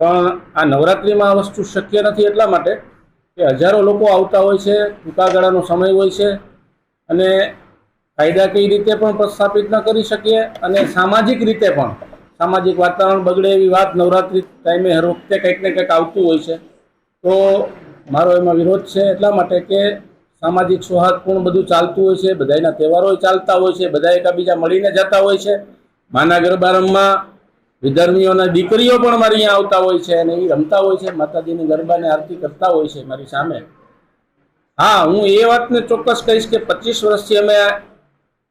પણ આ નવરાત્રિમાં આ વસ્તુ શક્ય નથી એટલા માટે કે હજારો લોકો આવતા હોય છે, ટૂંકા ગાળાનો સમય હોય છે અને કાયદાકીય રીતે પણ પ્રસ્થાપિત ન કરી શકીએ અને સામાજિક રીતે પણ. સામાજિક વાતાવરણ બગડે એવી વાત નવરાત્રિ ટાઈમે હર વખતે કંઈક ને કંઈક આવતું હોય છે. તો મારો એમાં વિરોધ છે એટલા માટે કે સામાજિક સૌહાર્દપૂર્ણ બધું ચાલતું હોય છે બધાના તહેવારો ચાલતા હોય છે, બધા એકાબીજા મળીને જતા હોય છે. માના ગરબા વિધર્મીઓના દીકરીઓ પણ મારી અહીંયા આવતા હોય છે અને એ રમતા હોય છે, માતાજીની ગરબાને આરતી કરતા હોય છે મારી સામે. હા, હું એ વાતને ચોક્કસ કહીશ કે પચીસ વર્ષથી અમે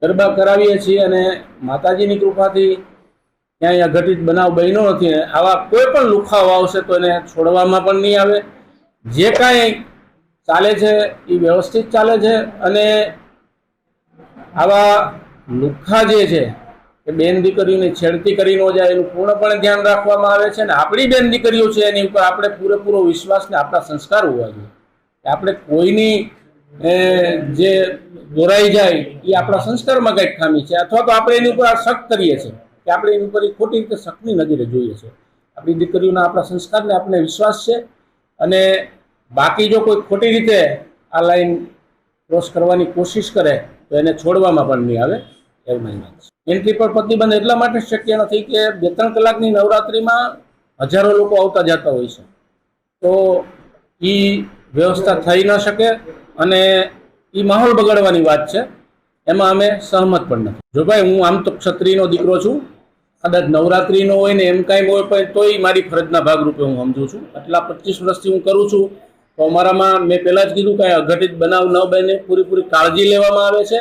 ગરબા કરાવીએ છીએ અને માતાજીની કૃપાથી ક્યાંય અઘટિત બનાવ બન્યો નથી આવા કોઈ પણ લુખાઓ આવશે તો એને છોડવામાં પણ નહીં આવે. જે કાંઈ ચાલે છે એ વ્યવસ્થિત ચાલે છે અને આવા લુખ્ખા જે છે કે બેન દીકરીઓને છેડતી કરી ન જાય એનું પૂર્ણપણે ધ્યાન રાખવામાં આવે છે અને આપણી બેન દીકરીઓ છે એની ઉપર આપણે પૂરેપૂરો વિશ્વાસ ને આપણા સંસ્કાર હોવા જોઈએ. આપણે કોઈની જે દોરાઈ જાય એ આપણા સંસ્કારમાં કંઈક ખામી છે અથવા તો આપણે એની ઉપર આ શક કરીએ છીએ કે આપણે એની ઉપર એ ખોટી રીતે શકની નજરે જોઈએ છે. આપણી દીકરીઓના આપણા સંસ્કારને આપણે વિશ્વાસ છે અને બાકી જો કોઈ ખોટી રીતે આ લાઈન ક્રોસ કરવાની કોશિશ કરે તો એને છોડવામાં પણ નહીં આવે. એન્ટ્રી પર પ્રતિબંધ એટલા માટે શક્ય નથી કે બે ત્રણ કલાકની નવરાત્રિમાં હજારો લોકો આવતા જતા હોય છે. તો એ વ્યવસ્થા થઈ ન શકે અને એ માહોલ બગાડવાની વાત છે. એમાં અમે સહમત પણ નથી. જો ભાઈ, હું આમ તો ક્ષત્રિયનો દીકરો છું, કદાચ નવરાત્રિનો હોય ને એમ કાંઈ હોય, પણ તોય મારી ફરજના ભાગરૂપે હું સમજુ છું. આટલા પચીસ વર્ષથી હું કરું છું, તો અમારામાં મેં પહેલાં જ કીધું કાંઈ અઘટિત બનાવ ન બને, પૂરેપૂરી કાળજી લેવામાં આવે છે.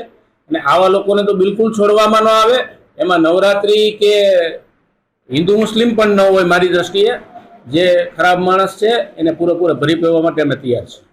અને આવા લોકોને તો બિલકુલ છોડવામાં ન આવે. એમાં નવરાત્રિ કે હિન્દુ મુસ્લિમ પણ ન હોય મારી દ્રષ્ટિએ. જે ખરાબ માણસ છે, એને પૂરેપૂરે ભરી પેવા માટે અમે તૈયાર છીએ.